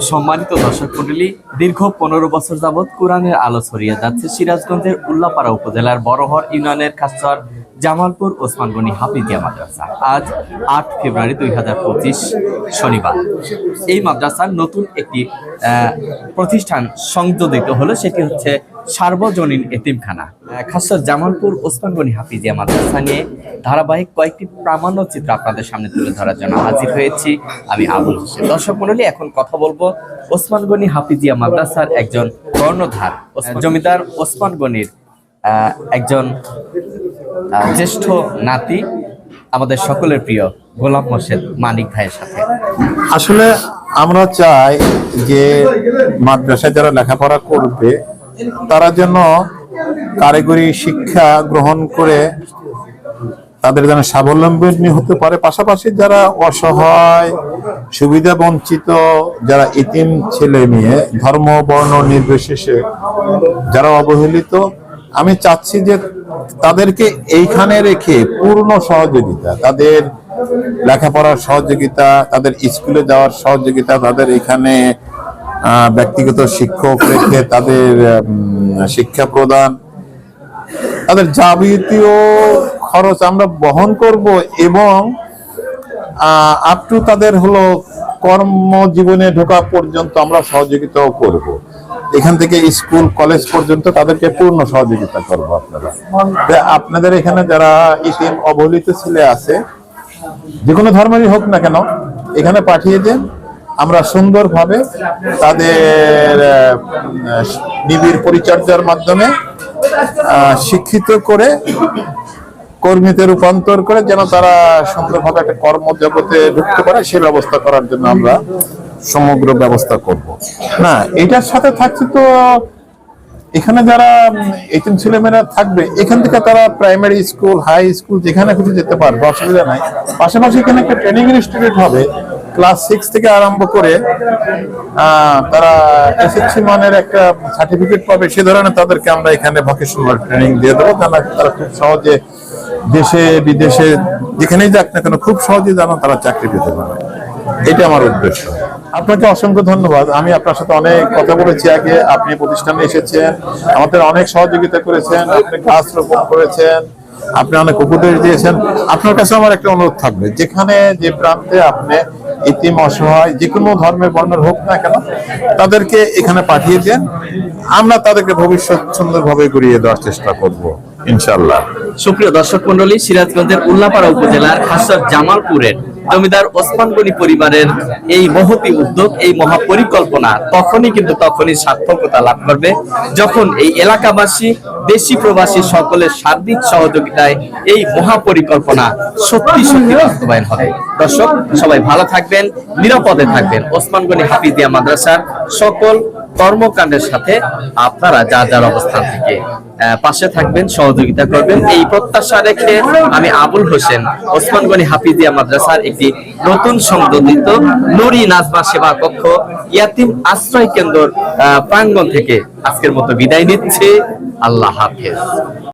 সম্মানিত দর্শক মন্ডলী, দীর্ঘ পনেরো বছর যাবৎ কোরআনের আলো ছড়িয়ে যাচ্ছে সিরাজগঞ্জের উল্লাপাড়া উপজেলার বড়হর ইউনিয়নের খাসর জামালপুর ওসমান গনি হাফিজিয়া মাদ্রাসা। আজ আট ফেব্রুয়ারি দুই হাজার পঁচিশ শনিবার। এই মাদ্রাসার নতুন একটি প্রতিষ্ঠান সংযোজিত হলো সেটি হচ্ছে সার্বজনীন এতিমখানা। খাসর জামালপুর ওসমান গনি হাফিজিয়া মাদ্রাসা নিয়ে ধারাবাহিক কয়েকটি প্রামাণ্য চিত্র আপনাদের সামনে তুলে ধরার জন্য হাজির হয়েছি আমি আবুল হোসেন। দর্শক মন্ডলী এখন কথা বলব ওসমান গনি হাফিজিয়া মাদ্রাসার একজন কর্ণধার জমিদার ওসমান গনির আহ, একজন জ্যেষ্ঠ নাতি আমাদের সকলের প্রিয় গোলাম মোর্শেদ মানিক ভাইয়ের সাথে। আসলে আমরা চাই যে মাদ্রাসায় যারা লেখাপড়া করবে, তারা যেন কারিগরি শিক্ষা গ্রহণ করে তাদের যেন স্বাবলম্বী হতে পারে। পাশাপাশি যারা অসহায়, সুবিধা বঞ্চিত, যারা ইতিম ছেলে মেয়ে, ধর্ম, বর্ণ নির্বিশেষে যারা অবহেলিত আমি চাচ্ছি যে তাদেরকে এইখানে রেখে পূর্ণ সহযোগিতা, তাদের লেখাপড়ার সহযোগিতা, তাদের স্কুলে যাওয়ার সহযোগিতা, তাদের এখানে ব্যক্তিগত শিক্ষক রেখে তাদের শিক্ষা প্রদান, তাদের যাবতীয় খরচ আমরা বহন করব এবং আপ টু তাদের হলো কর্মজীবনে ঢোকা পর্যন্ত আমরা সহযোগিতাও করব। এখান থেকে স্কুল, কলেজ পর্যন্ত তাদেরকে পূর্ণ সহযোগিতা করব আপনারা। আপনাদের এখানে যারা ইতিম অবহেলিত ছেলে আছে, যে কোনো ধর্মেরই হোক না কেন, এখানে পাঠিয়ে দেন। আমরা সুন্দরভাবে তাদের নিবিড় পরিচর্যার মাধ্যমে শিক্ষিত করে, কর্মীতে রূপান্তর করে যেন তারা সুন্দরভাবে একটা কর্মজগতে ঢুকতে পারে, সে ব্যবস্থা করার জন্য আমরা সমগ্র ব্যবস্থা করব। না, এটার সাথে থাকছে তো, এখানে যারা এতিম ছেলেমেয়েরা থাকবে, এখান থেকে তারা প্রাইমারি স্কুল হাই স্কুল যেখানে খুশি যেতে পারবে, অসুবিধা নাই। পাশাপাশি এখানে একটা ট্রেনিং ইনস্টিটিউট হবে ক্লাস সিক্স থেকে আরম্ভ করে তারা এসএসসি মানের একটা সার্টিফিকেট পাবে, সে ধরনের তাদেরকে আমরা এখানে ভোকেশনাল ট্রেনিং দিয়ে দেবো। তারা তারা খুব সহজে দেশে, বিদেশে, যেখানেই যাক না কেন, খুব সহজে যেন তারা চাকরি পেতে পারে। এটা আমার উদ্দেশ্য। আপনাকে অসংখ্য ধন্যবাদ। আমি আপনার সাথে অনেক কথা বলেছি আগে। আপনি প্রতিষ্ঠানে এসেছেন। আমাদের অনেক সহযোগিতা করেছেন। আপনি গাছ রোপণ করেছেন। আপনি অনেক উপদেশ দিয়েছেন। আপনার কাছে আমার একটা অনুরোধ থাকবে। যেখানে যে প্রান্তে আপনি ইতিম, অসহায়, যে কোনো ধর্মের, বর্ণের হোক না কেন, তাদেরকে এখানে পাঠিয়ে দেন। আমরা তাদেরকে ভবিষ্যৎ সুন্দরভাবে গড়িয়ে দেওয়ার চেষ্টা করব। ইনশাল্লাহ সুপ্রিয় দর্শক মন্ডলী সিরাজগঞ্জের উল্লাপাড়া উপজেলার খাসর জামালপুরের জমিদার ওসমান গনি পরিবারের এই মহতি উদ্যোগ, এই মহাপরিকল্পনা তখনই কিন্তু তখনই সার্থকতা লাভ করবে। যখন এই এলাকাবাসী, দেশি প্রবাসী সকলের সার্বিক সহযোগিতায় এই মহাপরিকল্পনা সত্যি সত্যি বাস্তবায়ন হবে। দর্শক, সবাই ভালো থাকবেন, নিরাপদে থাকবেন। ওসমান গনি হাফিজিয়া মাদ্রাসার সকল কর্মকাণ্ডের সাথে আপনারা যা যার অবস্থান থেকে পাশে থাকবেন, সহযোগিতা করবেন। এই প্রত্যাশা রেখে আমি আবুল হোসেন, ওসমান গনি হাফিজিয়া মাদ্রাসার একটি নতুন সংযোজিত নুরি নাজমা সেবা কক্ষ ইয়াতিম আশ্রয় কেন্দ্র প্রাঙ্গণ থেকে আজকের মতো বিদায় নিচ্ছে। আল্লাহ হাফেজ।